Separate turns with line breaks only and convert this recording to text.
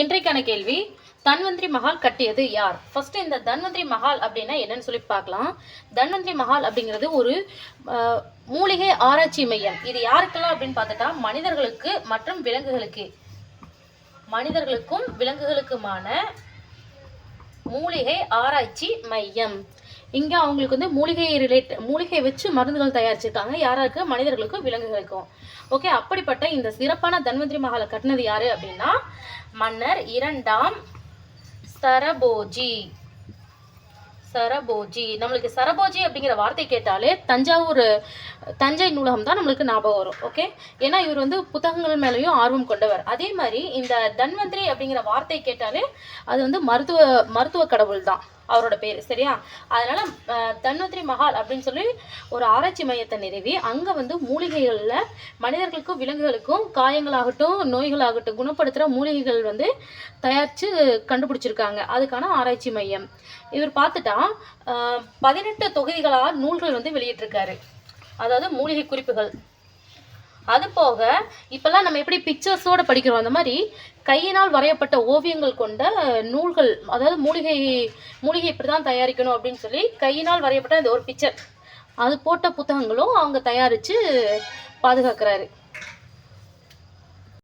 இன்றைக்கான கேள்வி தன்வந்திரி மஹால் கட்டியது யார்? ஃபர்ஸ்ட் இந்த தன்வந்திரி மஹால் அப்படின்னா என்னன்னு சொல்லி பார்க்கலாம். தன்வந்திரி மஹால் அப்படிங்கிறது ஒரு மூலிகை ஆராய்ச்சி மையம். இது யாருக்கெல்லாம் அப்படின்னு பார்த்துட்டா மனிதர்களுக்கு மற்றும் விலங்குகளுக்கு. மனிதர்களுக்கும் விலங்குகளுக்குமான மூலிகை ஆராய்ச்சி மையம். இங்கே அவங்களுக்கு வந்து மூலிகை ரிலேட் மூலிகை வச்சு மருந்துகள் தயாரிச்சிருக்காங்க. யாராருக்கு? மனிதர்களுக்கும் விலங்குகளுக்கும். ஓகே அப்படிப்பட்ட இந்த சிறப்பான தன்வந்திரி மகாலை கட்டினது யாரு அப்படின்னா மன்னர் இரண்டாம் சரபோஜி. சரபோஜி. நம்மளுக்கு சரபோஜி அப்படிங்கிற வார்த்தை கேட்டாலே தஞ்சாவூர் தஞ்சை நூலகம் தான் நம்மளுக்கு ஞாபகம் வரும். ஓகே ஏன்னா இவர் வந்து புத்தகங்கள் மேலேயும் ஆர்வம் கொண்டவர். அதே மாதிரி இந்த தன்வந்திரி அப்படிங்கிற வார்த்தை கேட்டாலே அது வந்து மருத்துவ மருத்துவ கடவுள் தான். அவரோட பேர் சரியா? அதனால அஹ், தன்வந்திரி மஹால் அப்படின்னு சொல்லி ஒரு ஆராய்ச்சி மையத்தை நிறுவி அங்கே வந்து மூலிகைகளில் மனிதர்களுக்கும் விலங்குகளுக்கும் காயங்களாகட்டும் நோய்களாகட்டும் குணப்படுத்துகிற மூலிகைகள் வந்து தயாரித்து கண்டுபிடிச்சிருக்காங்க. அதுக்கான ஆராய்ச்சி மையம். இவர் பார்த்துட்டா பதினெட்டு தொகுதிகளாக நூல்கள் வந்து வெளியிட்டிருக்காரு. அதாவது மூலிகை குறிப்புகள். அது போக இப்போல்லாம் நம்ம எப்படி பிக்சர்ஸோடு படிக்கிறோம் அந்த மாதிரி கையினால் வரையப்பட்ட ஓவியங்கள் கொண்ட நூல்கள் அதாவது மூலிகை மூலிகை இப்படி தான் தயாரிக்கணும் அப்படின்னு சொல்லி கையினால் வரையப்பட்ட அந்த ஒரு பிக்சர் அது போட்ட புத்தகங்களும் அவங்க தயாரித்து பாதுகாக்கிறாரு.